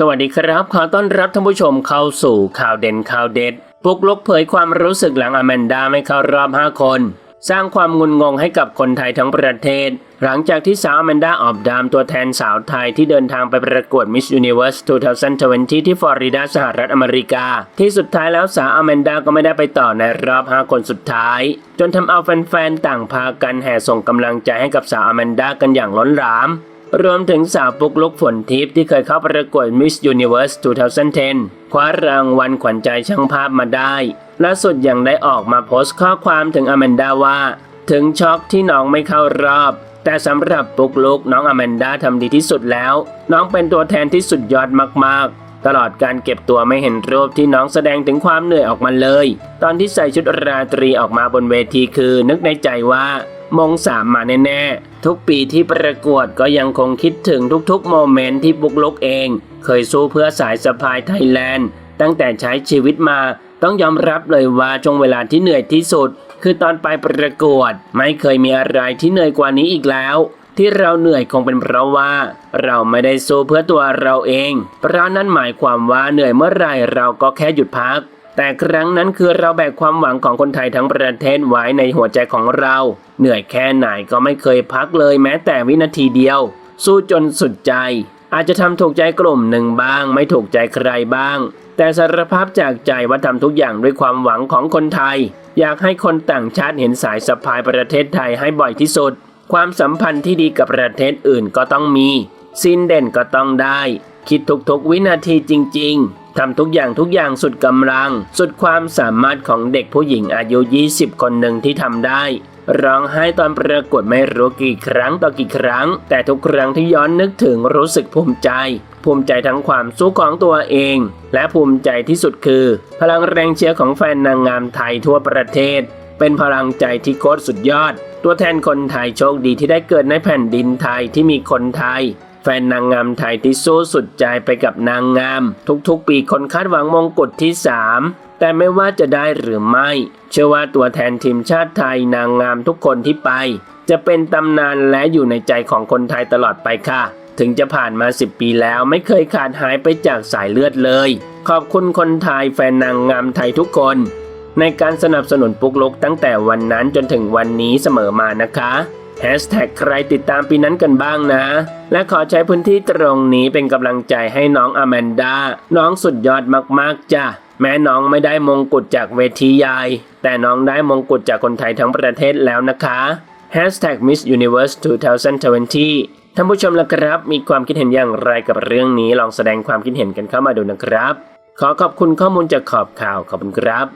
สวัสดีครับ ขอต้อนรับท่านผู้ชมเข้าสู่ข่าวเด่นข่าวเด็ด ปุกลุกเผยความรู้สึกหลังอแมนดาไม่เข้ารอบ 5 คน สร้างความงุนงงให้กับคนไทยทั้งประเทศ หลังจากที่สาวอแมนดาออบดามตัวแทนสาวไทยที่เดินทางไปประกวด Miss Universe 2020 ที่ฟลอริดาสหรัฐอเมริกา ที่สุดท้ายแล้วสาวอแมนดาก็ไม่ได้ไปต่อในรอบ 5 คนสุดท้าย จนทำเอาแฟนๆต่างพากันแห่ส่งกำลังใจให้กับสาวอแมนดากันอย่างล้นหลาม รวมถึงสาวปุกลุกฝนทิพย์ที่เคยเข้าประกวด Miss Universe 2010 คว้ารางวัลขวัญใจช่างภาพมาได้ ล่าสุดยังได้ออกมาโพสต์ข้อความถึงอแมนดาว่า ถึงช็อกที่น้องไม่เข้ารอบ แต่สำหรับปุกลุกน้องอแมนดาทำดีที่สุดแล้ว น้องเป็นตัวแทนที่สุดยอดมากๆ ตลอดการเก็บตัวไม่เห็นรูปที่น้องแสดงถึงความเหนื่อยออกมาเลย ตอนที่ใส่ชุดราตรีออกมาบนเวทีคือนึกในใจว่ามงสามมาแน่ๆ ทุกปีที่ประกวดก็ยังคงคิดถึงทุกๆ โมเมนต์ที่บุกลุกเอง เคยสู้เพื่อสายสะพายไทยแลนด์ ตั้งแต่ใช้ชีวิตมา ต้องยอมรับเลยว่าช่วงเวลาที่เหนื่อยที่สุด คือตอนไปประกวด ไม่เคยมีอะไรที่เหนื่อยกว่านี้อีกแล้ว ที่เราเหนื่อยคงเป็นเพราะว่า เราไม่ได้สู้เพื่อตัวเราเอง เพราะนั้นหมายความว่าเหนื่อยเมื่อไรเราก็แค่หยุดพัก แต่ครั้งนั้นคือเราแบกความหวังของคนไทยทั้งประเทศไว้ในหัวใจของเรา เหนื่อยแค่ไหนก็ไม่เคยพักเลยแม้แต่วินาทีเดียว สู้จนสุดใจ อาจจะทำถูกใจกลุ่มหนึ่งบ้าง ไม่ถูกใจใครบ้าง แต่สารภาพจากใจว่าทำทุกอย่างด้วยความหวังของคนไทย อยากให้คนต่างชาติเห็นสายสะพายประเทศไทยให้บ่อยที่สุด ความสัมพันธ์ที่ดีกับประเทศอื่นก็ต้องมี สิ้นเด่นก็ต้องได้ คิดทุกๆวินาทีจริง ๆทำทุกอย่างทุกอย่างสุดกำลัง สุดความสามารถของเด็กผู้หญิงอายุ 20 คนหนึ่งที่ทำได้ ร้องไห้ตอนประกวดไม่รู้กี่ครั้งต่อกี่ครั้ง แต่ทุกครั้งที่ย้อนนึกถึงรู้สึกภูมิใจ ภูมิใจทั้งความสู้ของตัวเอง และภูมิใจที่สุดคือ พลังแรงเชียร์ของแฟนนางงามไทยทั่วประเทศ เป็นพลังใจที่โคตรสุดยอด ตัวแทนคนไทยโชคดีที่ได้เกิดในแผ่นดินไทยที่มีคนไทย แฟนนางงามไทยที่สู้สุดใจไปกับนางงาม ทุกๆ ปีคนคาดหวังมงกุฎที่ 3 แต่ไม่ว่าจะได้หรือไม่ เชื่อว่าตัวแทนทีมชาติไทยนางงามทุกคนที่ไป จะเป็นตำนานและอยู่ในใจของคนไทยตลอดไปค่ะ ถึงจะผ่านมา 10 ปีแล้วไม่เคยขาดหายไปจากสายเลือดเลย ขอบคุณคนไทยแฟนนางงามไทยทุกคน ในการสนับสนุนปุกลุกตั้งแต่วันนั้นจนถึงวันนี้เสมอมานะคะแฮชแท็กใครติดตามปีนั้นกันบ้างนะ และขอใช้พื้นที่ตรงนี้เป็นกำลังใจให้น้องอแมนดา น้องสุดยอดมากๆจ้ะ แม้น้องไม่ได้มงกุฎจากเวทีใหญ่ แต่น้องได้มงกุฎจากคนไทยทั้งประเทศแล้วนะคะ Hashtag Miss Universe 2020 ท่านผู้ชมละครับ มีความคิดเห็นอย่างไรกับเรื่องนี้ ลองแสดงความคิดเห็นกันเข้ามาดูนะครับ ขอขอบคุณข้อมูลจากขอบข่าว ขอบคุณครับ